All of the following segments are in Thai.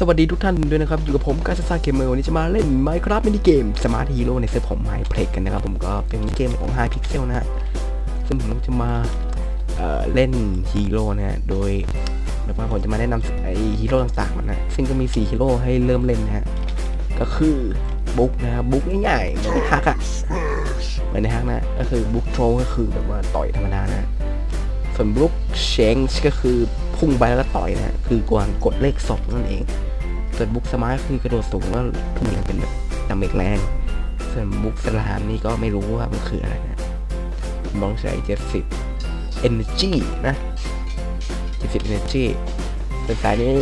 สวัสดีทุกท่านด้วยนะครับ อยู่กับผมกาซาซาเกมเมอร์วันนี้จะมาเล่น Minecraft มินิเกม Smart Hero ในเซิร์ฟของ Mineplex กันนะครับ ผมก็เป็นเกมของ High Pixel นะฮะซึ่งผมจะมาเเล่นฮีโร่นะฮะโดยแบบว่าผมจะมาแนะนำไอฮีโร่ต่างๆนะซึ่งก็มี 4 ฮีโร่ให้เริ่มเล่นนะฮะก็คือบุ๊กนะครับบุ๊กง่ายๆเหมือนในฮักอะเหมือนในฮักนะก็คือบุ๊กโทรก็คือแบบว่าต่อยธรรมดานะส่วนบลุกเชงก็คือพุ่งไปแล้วก็ต่อยนะคือกวางกดเลขสองนั่นเอง ส่วนบุกสมาร์ทคือกระโดดสูงแล้วพุ่งยังเป็นแบบดาเมจแรง ส่วนบุกสลามนี่ก็ไม่รู้ว่ามันคืออะไรนะลองใช้เจ็ดสิบ energy นะเจ็ดสิบ energy ส่วนสายนี้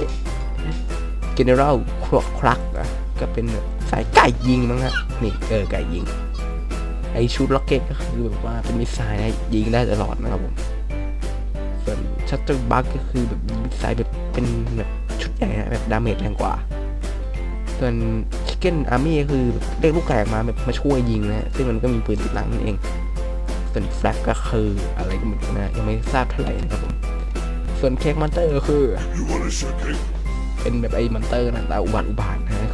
general ครักครักนะก็เป็นแบบสายไก่ยิงมั้งฮะนี่เออไก่ยิง ไอชุดล็อกเก็ตก็คือแบบว่าเป็นมิสไซล์นะยิงได้ตลอดนะครับผมส่วนชัตเตอร์บัคก็คือแบบมิสไซล์แบบเป็นแบบ ชุดใหญ่นะแบบดาเมจแรงกว่า ส่วนชิคเก้นอาร์มี่ก็คือเรียกลูกแกกมาแบบมาช่วยยิงนะซึ่งมันก็มีปืนติดหลังนั่นเอง ส่วนแฟลกก็คืออะไรก็ไม่รู้นะยังไม่ทราบเท่าไหร่นะครับผมส่วนเค้กมอนเตอร์ก็คือ เป็นแบบไอ้มอนเตอร์นะตาอุบาทอุบาทนะ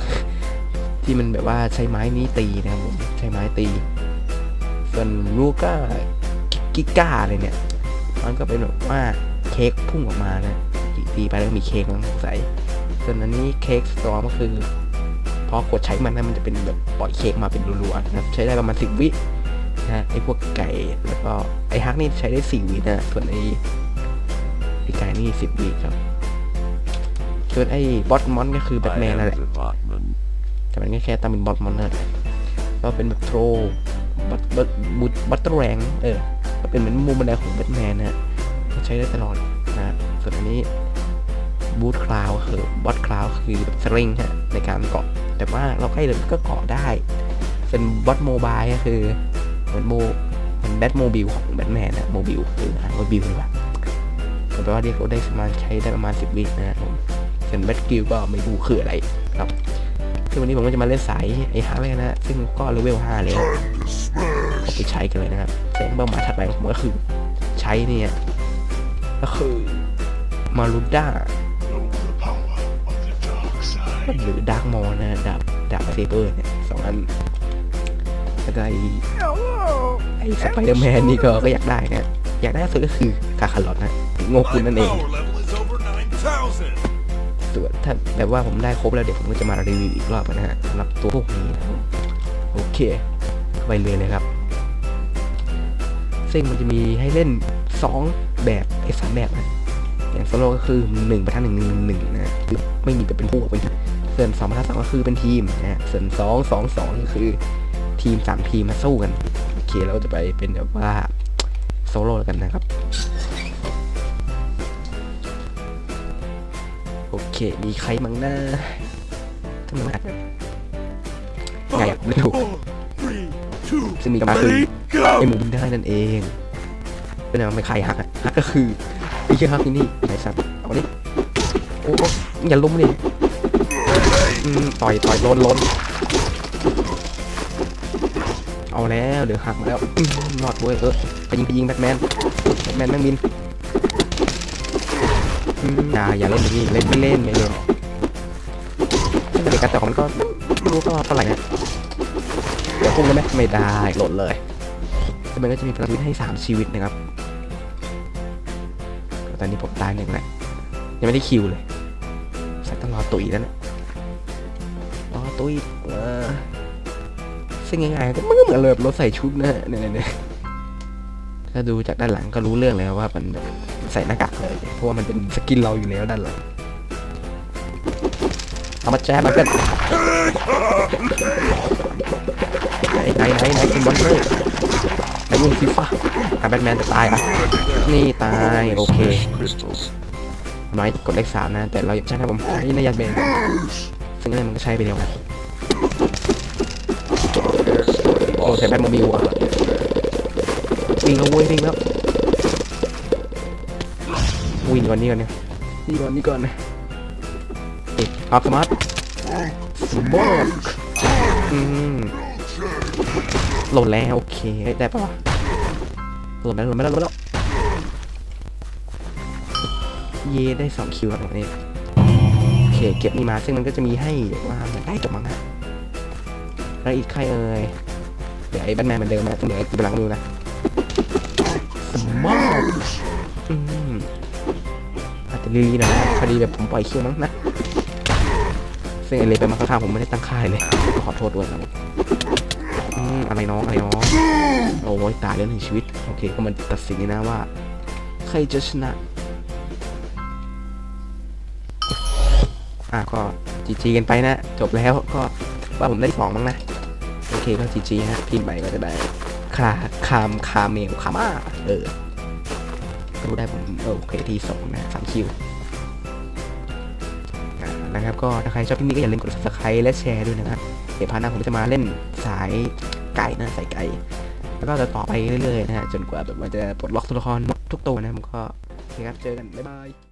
ที่มันแบบว่าใช้ไม้นี้ตีนะครับผมใช้ไม้ตี ส่วนลูก้ากิก้าอะไรเนี่ย มันก็เป็นแบบว่าเค้กพุ่งออกมานะ ตีไปแล้วมีเค้กมันใส่ส่วนอันนี้เค้กสตรอมก็คือพอกดใช้มันนะมันจะเป็นแบบปล่อยเค้กมาเป็นรัวๆนะครับใช้ได้ประมาณสิบวินะไอพวกไก่แล้วก็ไอฮักนี่ใช้ได้สี่วินะส่วนไอไอไก่นี่สิบวิครับส่วนไอบอสมอนก็คือแบทแมนนั่นแหละแต่มันก็แค่ตามเป็นบอทมอนเนอร์ก็เป็นแบบโทรบัตบัตบุตบัตเตอร์แรงเออก็เป็นเหมือนมุมบันไดของแบทแมนนะก็ใช้ได้ตลอดนะฮะส่วนอันนี้ บูทคลาวคือบอทคลาวคือแบบสลิงฮะในการเกาะ แต่ว่าเราใกล้เลยก็เกาะได้ส่วนบอทโมบายก็คือเหมือนโมเหมือนแบทโมบิลของแบทแมนนะโมบิลคืออ่านโมบิลดีกว่าแปลว่าเรียกเขาได้ประมาณใช้ได้ประมาณ 10 วินะครับผมส่วนแบทกิลก็ไม่รู้คืออะไรครับซึ่งวันนี้ผมก็จะมาเล่นสายไอ้ฮาร์เลยนะ ซึ่งก็เลเวล5แล้วเอาไปใช้กันเลยนะครับแสงเป้าหมายถัดไปของผมก็คือใช้เนี่ยก็คือมารูด้า หรือดาร์กมอนะดาบดาบเซเบอร์เนี่ยสองอันแล้วก็ไอ้ไอ้สไปเดอร์แมนนี่ก็ก็อยากได้นะอยากได้สุดก็คือคาคาร์ลอตนะโงกุนนั่นเอง Power level is over 9,000. ส่วนถ้าแบบว่าผมได้ครบแล้วเดี๋ยวผมก็จะมารีวิวอีกรอบนะฮะสำหรับตัวพวกนี้นะครับโอเคเข้าไปเลยเลยครับซึ่งมันจะมีให้เล่น 2 แบบไอ้สามแบบนะ อย่างโซโล่ก็คือ1ประทันหนึ่งหนึ่งหนึ่งนะคือไม่มีแบบเป็นคู่เป็นทีมส่วน2ประทันสองก็คือเป็นทีมนะฮะส่วน2 2 2ก็คือทีม3ทีมมาสู้กันโอเคเราจะไปเป็นแบบว่าโซโล่แล้วกันนะครับโอเค มีใครมั้งนะทำไมมันไงไม่ถูก Four, three, two, ซึ่งมีกำลังคือ ready, ไอ go. หมูบินได้นั่นเองเป็นอะไรไม่ใครฮักอะฮักก็คือไอ้ เชี่ยฮักที่นี่ไอสัตว์เอาดิโอ้โอ้อย่าล้มดิอืมต่อยต่อยล้นล้นเอาแล้วเดี๋ยวหักมาแล้วอืมรอดเว้ยเออไปยิงไปยิงแบทแมนแบทแมนแม่งบินอย่าอย่าเล่นแบบนี้เล่นไม่เล่นไม่เล่นซึ่งเด็กการแต่ของมันก็ไม่รู้ก็เท่าไหร่นะเดี๋ยวพุ่งได้ไหมไม่ได้หล่นเลยแล้วมันก็จะมีพลังชีวิตให้ 3 ชีวิตนะครับ อนนี้ผมตายหนึ่งแหละยังไม่ได้คิวเลยสักต้องรอตุยแล้วนะรอตุยเออซึ่งง่ายๆก็มันก็เหมือนเลยรถใส่ชุดนะเนี่ยเนี่ยถ้าดูจากด้านหลังก็รู้เรื่องแล้วว่ามันแบบใส่หน้ากากเลย เพราะว่ามันเป็นสกินเราอยู่แล้วด้านหลังเอามาแจ๊บมาเกินไหนไหนไหนไหนคุณบอลเตอ ร์ไอ้ยุ่งฟีฟ่าอะแบทแมนจะตายอะนี่ตายโอเค Crystals. น้อยกดเลขสามนะ แต่เราใช่ครับผมใช้ในยันเบนซึ่งนั่นมันก็ใช้ไปแล้วนะโอ้ใช้แบทโมบิลอะวิ่งแล้วเว้ยวิ่งแล้ววิ่งก่อนนี่ก่อนเนี่ยนี่ก่อนนี่ก่อนนะเอ๊ะออกสมาร์ทสมบูรณ์อืมโหลดแล้วโอเคได้ปะวะ หล่นไปแล้วหล่นไปแล้วหล่นไปแล้วเย่ได้สองคิวแล้วตรงนี้โอเคเก็บนี่มาซึ่งมันก็จะมีให้ว่าได้จบมั้งฮะแล้วอีกใครเอ่ยเดี๋ยวไอ้แบทแมนเหมือนเดิมนะเดี๋ยวกูไปล้างมือนะสมอลอืมอาจจะลีหน่อยนะพอดีแบบผมปล่อยคิวมั้งนะซึ่งไอเลไปมาข้างๆผมไม่ได้ตั้งค่ายเลยขอโทษด้วยครับ อืมอะไรน้องอะไรน้องโอ้ยตายเรื่องถึงชีวิต โอเคก็มันตัดสินนะว่า ใครจะชนะ อะก็จีจีกันไปนะ จบแล้วก็ว่าผมได้สองมั้งนะ โอเคก็จีจีฮะพิมพ์ไปก็จะได้คาคามคาเมลคาม่าเออรู้ได้ผมโอเคที่สองนะสามคิว นะครับ ก็ถ้าใครชอบคลิปนี้ก็อย่าลืมกด subscribe และแชร์ด้วยนะครับเดี๋ยวพาร์ทหน้าผมจะมาเล่นสายไก่นะสายไก่แล้วก็จะต่อไปเรื่อยๆนะฮะจนกว่าแบบมันจะปลดล็อกตัวละครทุกตัวนะผมก็โอเคครับเจอกันบ๊ายบาย